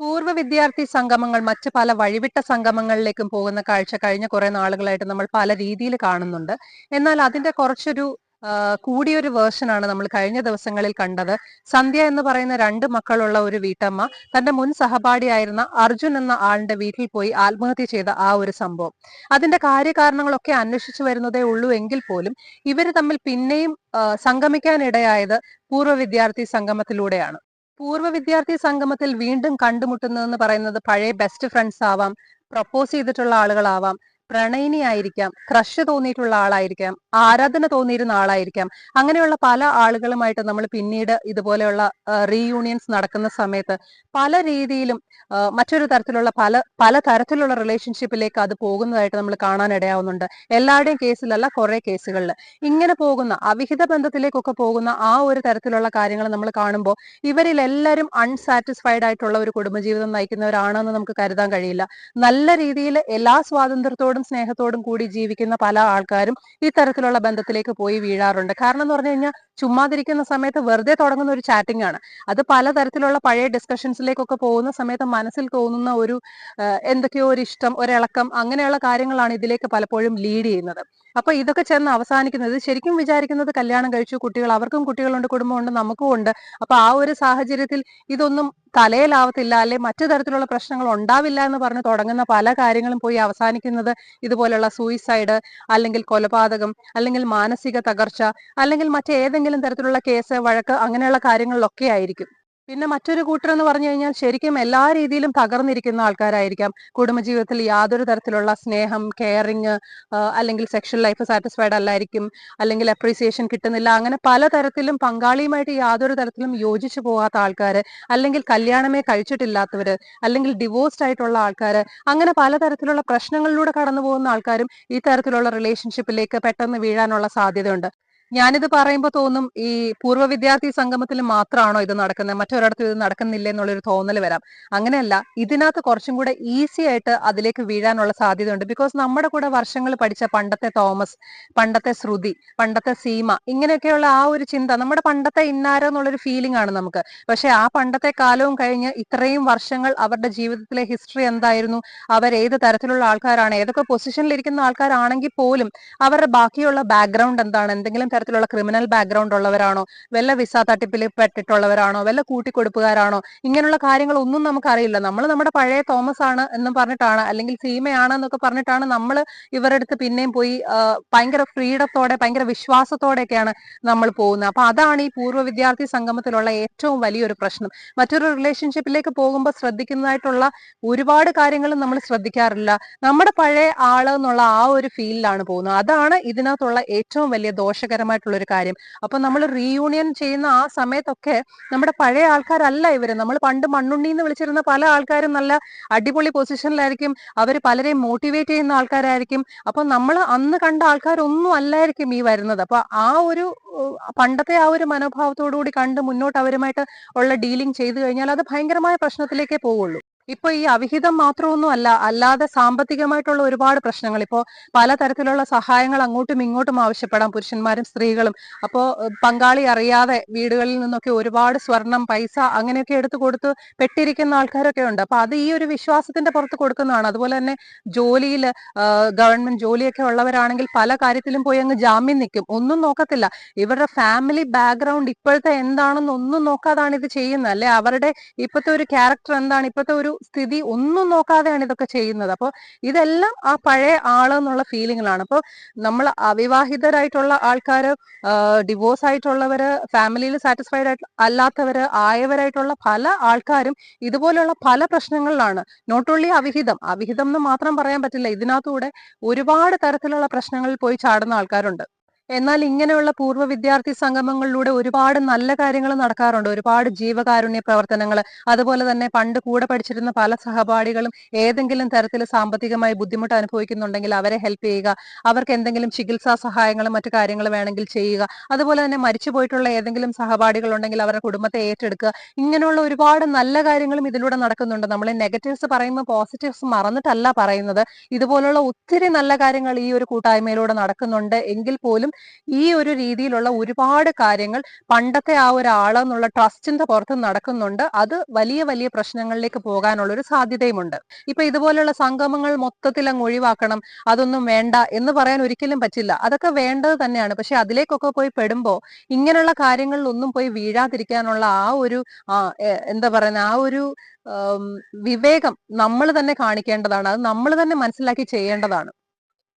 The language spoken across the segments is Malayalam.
പൂർവ വിദ്യാർത്ഥി സംഗമങ്ങൾ മറ്റ് പല വഴിവിട്ട സംഗമങ്ങളിലേക്കും പോകുന്ന കാഴ്ച കഴിഞ്ഞ കുറെ നാളുകളായിട്ട് നമ്മൾ പല രീതിയിൽ കാണുന്നുണ്ട്. എന്നാൽ അതിന്റെ കുറച്ചൊരു കൂടിയൊരു വേർഷനാണ് നമ്മൾ കഴിഞ്ഞ ദിവസങ്ങളിൽ കണ്ടത്. സന്ധ്യ എന്ന് പറയുന്ന രണ്ട് മക്കളുള്ള ഒരു വീട്ടമ്മ തന്റെ മുൻ സഹപാഠിയായിരുന്ന അർജുൻ എന്ന ആളിന്റെ വീട്ടിൽ പോയി ആത്മഹത്യ ചെയ്ത ആ ഒരു സംഭവം. അതിന്റെ കാര്യകാരണങ്ങളൊക്കെ അന്വേഷിച്ചു വരുന്നതേ ഉള്ളൂ എങ്കിൽ പോലും ഇവർ തമ്മിൽ പിന്നെയും സംഗമിക്കാനിടയായത് പൂർവ വിദ്യാർത്ഥി സംഗമത്തിലൂടെയാണ്. പൂർവ വിദ്യാർത്ഥി സംഗമത്തിൽ വീണ്ടും കണ്ടുമുട്ടുന്നതെന്ന് പറയുന്നത് പഴയ ബെസ്റ്റ് ഫ്രണ്ട്സ് ആവാം പ്രപ്പോസ് ചെയ്തിട്ടുള്ള ആളുകളാവാം. പ്രണയിനി ആയിരിക്കാം ക്രഷ് തോന്നിയിട്ടുള്ള ആളായിരിക്കാം ആരാധന തോന്നിയിരുന്ന ആളായിരിക്കാം. അങ്ങനെയുള്ള പല ആളുകളുമായിട്ട് നമ്മൾ പിന്നീട് ഇതുപോലെയുള്ള റീയൂണിയൻസ് നടക്കുന്ന സമയത്ത് പല രീതിയിലും മറ്റൊരു തരത്തിലുള്ള പല പല തരത്തിലുള്ള റിലേഷൻഷിപ്പിലേക്ക് അത് പോകുന്നതായിട്ട് നമ്മൾ കാണാൻ ഇടയാവുന്നുണ്ട്. എല്ലാവരുടെയും കേസിലല്ല കുറെ കേസുകളിൽ ഇങ്ങനെ പോകുന്ന അവിഹിത ബന്ധത്തിലേക്കൊക്കെ പോകുന്ന ആ ഒരു തരത്തിലുള്ള കാര്യങ്ങൾ നമ്മൾ കാണുമ്പോൾ ഇവരിൽ എല്ലാവരും അൺസാറ്റിസ്ഫൈഡ് ആയിട്ടുള്ള ഒരു കുടുംബജീവിതം നയിക്കുന്നവരാണെന്ന് നമുക്ക് കരുതാൻ കഴിയില്ല. നല്ല രീതിയിൽ എല്ലാ സ്വാതന്ത്ര്യത്തോടും സ്നേഹത്തോടും കൂടി ജീവിക്കുന്ന പല ആൾക്കാരും ഈ തരത്തിലുള്ള ബന്ധത്തിലേക്ക് പോയി വീഴാറുണ്ട്. കാരണം എന്ന് പറഞ്ഞു കഴിഞ്ഞാൽ ചുമ്മാതിരിക്കുന്ന സമയത്ത് വെറുതെ തുടങ്ങുന്ന ഒരു ചാറ്റിംഗ് ആണ്. അത് പലതരത്തിലുള്ള പഴയ ഡിസ്കഷൻസിലേക്കൊക്കെ പോകുന്ന സമയത്ത് മനസ്സിൽ തോന്നുന്ന ഒരു എന്തൊക്കെയോ ഒരു ഇഷ്ടം ഒരിളക്കം അങ്ങനെയുള്ള കാര്യങ്ങളാണ് ഇതിലേക്ക് പലപ്പോഴും ലീഡ് ചെയ്യുന്നത്. അപ്പൊ ഇതൊക്കെ ചെന്ന് അവസാനിക്കുന്നത് ശരിക്കും വിചാരിക്കുന്നത് കല്യാണം കഴിച്ചു കുട്ടികൾ അവർക്കും കുട്ടികളുണ്ട് കുടുംബമുണ്ട് നമുക്കും ഉണ്ട്. അപ്പൊ ആ ഒരു സാഹചര്യത്തിൽ ഇതൊന്നും തലയിലാവത്തില്ല അല്ലെ മറ്റു തരത്തിലുള്ള പ്രശ്നങ്ങൾ ഉണ്ടാവില്ല എന്ന് പറഞ്ഞ് തുടങ്ങുന്ന പല കാര്യങ്ങളും പോയി അവസാനിക്കുന്നത് ഇതുപോലുള്ള സൂയിസൈഡ് അല്ലെങ്കിൽ കൊലപാതകം അല്ലെങ്കിൽ മാനസിക തകർച്ച അല്ലെങ്കിൽ മറ്റേതെങ്കിലും തരത്തിലുള്ള കേസ് വഴക്ക് അങ്ങനെയുള്ള കാര്യങ്ങളിലൊക്കെ ആയിരിക്കും. പിന്നെ മറ്റൊരു കൂട്ടർ എന്ന് പറഞ്ഞു കഴിഞ്ഞാൽ ശരിക്കും എല്ലാ രീതിയിലും തകർന്നിരിക്കുന്ന ആൾക്കാരായിരിക്കാം. കുടുംബജീവിതത്തിൽ യാതൊരു തരത്തിലുള്ള സ്നേഹം കെയറിങ് അല്ലെങ്കിൽ സെക്ഷൽ ലൈഫ് സാറ്റിസ്ഫൈഡ് അല്ലായിരിക്കും അല്ലെങ്കിൽ അപ്രീസിയേഷൻ കിട്ടുന്നില്ല. അങ്ങനെ പലതരത്തിലും പങ്കാളിയുമായിട്ട് യാതൊരു തരത്തിലും യോജിച്ചു പോകാത്ത ആൾക്കാർ അല്ലെങ്കിൽ കല്യാണമേ കഴിച്ചിട്ടില്ലാത്തവർ അല്ലെങ്കിൽ ഡിവോഴ്സ്ഡ് ആയിട്ടുള്ള ആൾക്കാർ അങ്ങനെ പലതരത്തിലുള്ള പ്രശ്നങ്ങളിലൂടെ കടന്നു പോകുന്ന ആൾക്കാരും ഈ തരത്തിലുള്ള റിലേഷൻഷിപ്പിലേക്ക് പെട്ടെന്ന് വീഴാനുള്ള സാധ്യതയുണ്ട്. ഞാനിത് പറയുമ്പോൾ തോന്നും ഈ പൂർവ വിദ്യാർത്ഥി സംഗമത്തിൽ മാത്രമാണോ ഇത് നടക്കുന്നത് മറ്റൊരിടത്തും ഇത് നടക്കുന്നില്ല എന്നുള്ളൊരു തോന്നൽ വരാം. അങ്ങനെയല്ല ഇതിനകത്ത് കുറച്ചും കൂടെ ഈസി ആയിട്ട് അതിലേക്ക് വീഴാനുള്ള സാധ്യത ഉണ്ട് ബിക്കോസ് നമ്മുടെ കൂടെ വർഷങ്ങൾ പഠിച്ച പണ്ടത്തെ തോമസ് പണ്ടത്തെ ശ്രുതി പണ്ടത്തെ സീമ ഇങ്ങനെയൊക്കെയുള്ള ആ ഒരു ചിന്ത നമ്മുടെ പണ്ടത്തെ ഇന്നാരോ എന്നുള്ളൊരു ഫീലിംഗ് ആണ് നമുക്ക്. പക്ഷെ ആ പണ്ടത്തെ കാലവും കഴിഞ്ഞ് ഇത്രയും വർഷങ്ങൾ അവരുടെ ജീവിതത്തിലെ ഹിസ്റ്ററി എന്തായിരുന്നു? അവർ ഏത് തരത്തിലുള്ള ആൾക്കാരാണ്? ഏതൊക്കെ പൊസിഷനിൽ ഇരിക്കുന്ന ആൾക്കാരാണെങ്കിൽ പോലും അവരുടെ ബാക്കിയുള്ള ബാക്ക്ഗ്രൗണ്ട് എന്താണ്? എന്തെങ്കിലും തരത്തിലുള്ള ക്രിമിനൽ ബാക്ക്ഗ്രൗണ്ട് ഉള്ളവരാണോ? വല്ല വിസ തട്ടിപ്പിൽ പെട്ടിട്ടുള്ളവരാണോ? വല്ല കൂട്ടിക്കൊടുപ്പുകാരാണോ? ഇങ്ങനെയുള്ള കാര്യങ്ങൾ ഒന്നും നമുക്കറിയില്ല. നമ്മൾ നമ്മുടെ പഴയ തോമസ് ആണ് എന്നും പറഞ്ഞിട്ടാണ് അല്ലെങ്കിൽ സീമയാണ് എന്നൊക്കെ പറഞ്ഞിട്ടാണ് നമ്മൾ ഇവരുടെ അടുത്ത് പിന്നെയും പോയി ഭയങ്കര ഫ്രീഡത്തോടെ ഭയങ്കര വിശ്വാസത്തോടെയൊക്കെയാണ് നമ്മൾ പോകുന്നത്. അപ്പൊ അതാണ് ഈ പൂർവ വിദ്യാർത്ഥി സംഗമത്തിലുള്ള ഏറ്റവും വലിയൊരു പ്രശ്നം. മറ്റൊരു റിലേഷൻഷിപ്പിലേക്ക് പോകുമ്പോൾ ശ്രദ്ധിക്കുന്നതായിട്ടുള്ള ഒരുപാട് കാര്യങ്ങൾ നമ്മൾ ശ്രദ്ധിക്കാറില്ല. നമ്മുടെ പഴയ ആൾ എന്നുള്ള ആ ഒരു ഫീലിലാണ് പോകുന്നത്. അതാണ് ഇതിനകത്തുള്ള ഏറ്റവും വലിയ ദോഷകരമായിട്ടുള്ള ഒരു കാര്യം. അപ്പൊ നമ്മൾ റീയൂണിയൻ ചെയ്യുന്ന ആ സമയത്തൊക്കെ നമ്മുടെ പഴയ ആൾക്കാരല്ല ഇവർ. നമ്മൾ പണ്ട് മണ്ണുണ്ണി എന്ന് വിളിച്ചിരുന്ന പല ആൾക്കാരും നല്ല അടിപൊളി പൊസിഷനിലായിരിക്കും അവർ പലരെയും മോട്ടിവേറ്റ് ചെയ്യുന്ന ആൾക്കാരായിരിക്കും. അപ്പൊ നമ്മൾ അന്ന് കണ്ട ആൾക്കാരൊന്നും അല്ലായിരിക്കും ഈ വരുന്നത്. അപ്പൊ ആ ഒരു പണ്ടത്തെ ആ ഒരു മനോഭാവത്തോടു കൂടി കണ്ട് മുന്നോട്ട് അവരുമായിട്ട് ഉള്ള ഡീലിംഗ് ചെയ്തു കഴിഞ്ഞാൽ അത് ഭയങ്കരമായ പ്രശ്നത്തിലേക്കേ പോവുള്ളൂ. ഇപ്പൊ ഈ അവിഹിതം മാത്രമൊന്നും അല്ല അല്ലാതെ സാമ്പത്തികമായിട്ടുള്ള ഒരുപാട് പ്രശ്നങ്ങൾ. ഇപ്പോ പലതരത്തിലുള്ള സഹായങ്ങൾ അങ്ങോട്ടും ഇങ്ങോട്ടും ആവശ്യപ്പെടാം പുരുഷന്മാരും സ്ത്രീകളും. അപ്പോ പങ്കാളി അറിയാതെ വീടുകളിൽ നിന്നൊക്കെ ഒരുപാട് സ്വർണം പൈസ അങ്ങനെയൊക്കെ എടുത്തു കൊടുത്ത് പെട്ടിരിക്കുന്ന ആൾക്കാരൊക്കെ ഉണ്ട്. അപ്പൊ അത് ഈ ഒരു വിശ്വാസത്തിന്റെ പുറത്ത് കൊടുക്കുന്നതാണ്. അതുപോലെ തന്നെ ജോലിയിൽ ഗവൺമെന്റ് ജോലിയൊക്കെ ഉള്ളവരാണെങ്കിൽ പല കാര്യത്തിലും പോയി അങ്ങ് ജാമ്യം നിൽക്കും. ഒന്നും നോക്കത്തില്ല. ഇവരുടെ ഫാമിലി ബാക്ക്ഗ്രൗണ്ട് ഇപ്പോഴത്തെ എന്താണെന്ന് ഒന്നും നോക്കാതാണ് ഇത് ചെയ്യുന്നത്. അല്ലെ? അവരുടെ ഇപ്പോഴത്തെ ഒരു ക്യാരക്ടർ എന്താണ്? ഇപ്പോഴത്തെ ഒരു സ്ഥിതി ഒന്നും നോക്കാതെയാണ് ഇതൊക്കെ ചെയ്യുന്നത്. അപ്പോൾ ഇതെല്ലാം ആ പഴയ ആൾ എന്നുള്ള ഫീലിങ്ങിലാണ്. അപ്പോൾ നമ്മൾ അവിവാഹിതരായിട്ടുള്ള ആൾക്കാർ ഡിവോഴ്സ് ആയിട്ടുള്ളവര് ഫാമിലിയിൽ സാറ്റിസ്ഫൈഡ് ആയിട്ട് അല്ലാത്തവര് ആയവരായിട്ടുള്ള പല ആൾക്കാരും ഇതുപോലെയുള്ള പല പ്രശ്നങ്ങളിലാണ്. Not only അവിഹിതം. അവിഹിതം എന്ന് മാത്രം പറയാൻ പറ്റില്ല. ഇതിനകത്തൂടെ ഒരുപാട് തരത്തിലുള്ള പ്രശ്നങ്ങളിൽ പോയി ചാടുന്ന ആൾക്കാരുണ്ട്. എന്നാൽ ഇങ്ങനെയുള്ള പൂർവ വിദ്യാർത്ഥി സംഗമങ്ങളിലൂടെ ഒരുപാട് നല്ല കാര്യങ്ങൾ നടക്കാറുണ്ട്. ഒരുപാട് ജീവകാരുണ്യ പ്രവർത്തനങ്ങൾ അതുപോലെ തന്നെ പണ്ട് കൂടെ പഠിച്ചിരുന്ന പല സഹപാഠികളും ഏതെങ്കിലും തരത്തിൽ സാമ്പത്തികമായി ബുദ്ധിമുട്ട് അനുഭവിക്കുന്നുണ്ടെങ്കിൽ അവരെ ഹെൽപ്പ് ചെയ്യുക. അവർക്ക് എന്തെങ്കിലും ചികിത്സാ സഹായങ്ങളും മറ്റു കാര്യങ്ങളും വേണമെങ്കിൽ ചെയ്യുക. അതുപോലെ തന്നെ മരിച്ചു പോയിട്ടുള്ള ഏതെങ്കിലും സഹപാഠികൾ ഉണ്ടെങ്കിൽ അവരുടെ കുടുംബത്തെ ഏറ്റെടുക്കുക. ഇങ്ങനെയുള്ള ഒരുപാട് നല്ല കാര്യങ്ങളും ഇതിലൂടെ നടക്കുന്നുണ്ട്. നമ്മൾ നെഗറ്റീവ്സ് പറയുമ്പോൾ പോസിറ്റീവ്സ് മറന്നിട്ടല്ല പറയുന്നത്. ഇതുപോലുള്ള ഒത്തിരി നല്ല കാര്യങ്ങൾ ഈ ഒരു കൂട്ടായ്മയിലൂടെ നടക്കുന്നുണ്ട്. എങ്കിൽ പോലും ഈ ഒരു രീതിയിലുള്ള ഒരുപാട് കാര്യങ്ങൾ പണ്ടത്തെ ആ ഒരു ആളെന്നുള്ള ട്രസ്റ്റിന്റെ പുറത്ത് നടക്കുന്നുണ്ട്. അത് വലിയ വലിയ പ്രശ്നങ്ങളിലേക്ക് പോകാനുള്ള ഒരു സാധ്യതയുമുണ്ട്. ഇപ്പൊ ഇതുപോലുള്ള സംഗമങ്ങൾ മൊത്തത്തിൽ അങ്ങ് ഒഴിവാക്കണം അതൊന്നും വേണ്ട എന്ന് പറയാൻ ഒരിക്കലും പറ്റില്ല. അതൊക്കെ വേണ്ടത് തന്നെയാണ്. പക്ഷെ അതിലേക്കൊക്കെ പോയി പെടുമ്പോ ഇങ്ങനെയുള്ള കാര്യങ്ങളിലൊന്നും പോയി വീഴാതിരിക്കാനുള്ള ആ ഒരു എന്താ പറയുന്ന ആ ഒരു വിവേകം നമ്മൾ തന്നെ കാണിക്കേണ്ടതാണ്. അത് നമ്മൾ തന്നെ മനസ്സിലാക്കി ചെയ്യേണ്ടതാണ്.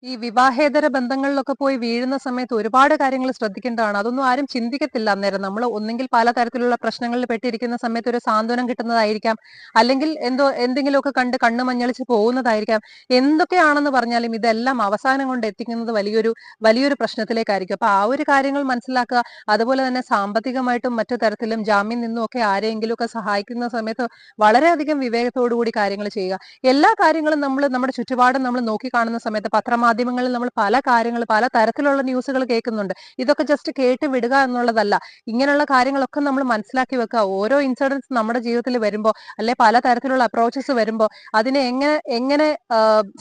ഈ വിവാഹേതര ബന്ധങ്ങളിലൊക്കെ പോയി വീഴുന്ന സമയത്ത് ഒരുപാട് കാര്യങ്ങൾ ശ്രദ്ധിക്കേണ്ടതാണ്. അതൊന്നും ആരും ചിന്തിക്കത്തില്ല അന്നേരം. നമ്മൾ ഒന്നെങ്കിൽ പലതരത്തിലുള്ള പ്രശ്നങ്ങളിൽ പെട്ടിരിക്കുന്ന സമയത്ത് ഒരു സാന്ത്വനം കിട്ടുന്നതായിരിക്കാം. അല്ലെങ്കിൽ എന്തോ എന്തെങ്കിലുമൊക്കെ കണ്ട് കണ്ണു മഞ്ഞളിച്ച് പോകുന്നതായിരിക്കാം. എന്തൊക്കെയാണെന്ന് പറഞ്ഞാലും ഇതെല്ലാം അവസാനം കൊണ്ട് എത്തിക്കുന്നത് വലിയൊരു വലിയൊരു പ്രശ്നത്തിലേക്കായിരിക്കും. അപ്പൊ ആ ഒരു കാര്യങ്ങൾ മനസ്സിലാക്കുക. അതുപോലെ തന്നെ സാമ്പത്തികമായിട്ടും മറ്റു തരത്തിലും ജാമ്യം നിന്നും ഒക്കെ ആരെയെങ്കിലും ഒക്കെ സഹായിക്കുന്ന സമയത്ത് വളരെയധികം വിവേകത്തോടു കൂടി കാര്യങ്ങൾ ചെയ്യുക. എല്ലാ കാര്യങ്ങളും നമ്മൾ നമ്മുടെ ചുറ്റുപാടും നമ്മൾ നോക്കി കാണുന്ന സമയത്ത് പത്രമാധ്യമങ്ങളിൽ നമ്മൾ പല കാര്യങ്ങൾ പല തരത്തിലുള്ള ന്യൂസുകൾ കേൾക്കുന്നുണ്ട്. ഇതൊക്കെ ജസ്റ്റ് കേട്ട് വിടുക എന്നുള്ളതല്ല. ഇങ്ങനെയുള്ള കാര്യങ്ങളൊക്കെ നമ്മൾ മനസ്സിലാക്കി വെക്കുക. ഓരോ ഇൻസിഡൻസ് നമ്മുടെ ജീവിതത്തിൽ വരുമ്പോൾ അല്ലെ പല തരത്തിലുള്ള അപ്രോച്ചസ് വരുമ്പോൾ അതിനെ എങ്ങനെ എങ്ങനെ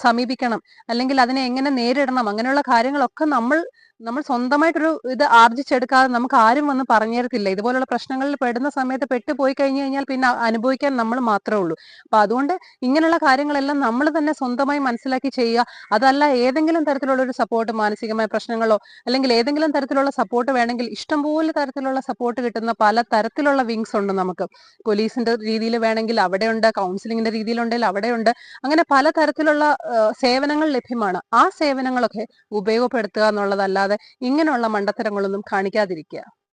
സമീപിക്കണം? അല്ലെങ്കിൽ അതിനെ എങ്ങനെ നേരിടണം? അങ്ങനെയുള്ള കാര്യങ്ങളൊക്കെ നമ്മൾ നമ്മൾ സ്വന്തമായിട്ടൊരു ഇത് ആർജിച്ചെടുക്കാതെ നമുക്ക് ആരും വന്ന് പറഞ്ഞു ഇതുപോലുള്ള പ്രശ്നങ്ങളിൽ പെടുന്ന സമയത്ത് പെട്ടുപോയി കഴിഞ്ഞു കഴിഞ്ഞാൽ പിന്നെ അനുഭവിക്കാൻ നമ്മൾ മാത്രമേ ഉള്ളൂ. അപ്പൊ അതുകൊണ്ട് ഇങ്ങനെയുള്ള കാര്യങ്ങളെല്ലാം നമ്മൾ തന്നെ സ്വന്തമായി മനസ്സിലാക്കി ചെയ്യുക. അതല്ല ഏതെങ്കിലും തരത്തിലുള്ള ഒരു സപ്പോർട്ട് മാനസികമായ പ്രശ്നങ്ങളോ അല്ലെങ്കിൽ ഏതെങ്കിലും തരത്തിലുള്ള സപ്പോർട്ട് വേണമെങ്കിൽ ഇഷ്ടംപോലെ തരത്തിലുള്ള സപ്പോർട്ട് കിട്ടുന്ന പല തരത്തിലുള്ള വിങ്സ് ഉണ്ട് നമുക്ക്. പോലീസിന്റെ രീതിയിൽ വേണമെങ്കിൽ അവിടെയുണ്ട് കൗൺസിലിങ്ങിന്റെ രീതിയിലുണ്ടെങ്കിൽ അവിടെയുണ്ട്. അങ്ങനെ പല തരത്തിലുള്ള സേവനങ്ങൾ ലഭ്യമാണ്. ആ സേവനങ്ങളൊക്കെ ഉപയോഗപ്പെടുത്തുക എന്നുള്ളതല്ലാതെ ഇങ്ങനെയുള്ള മണ്ടത്തരങ്ങളൊന്നും കാണിക്കാതിരിക്കുക.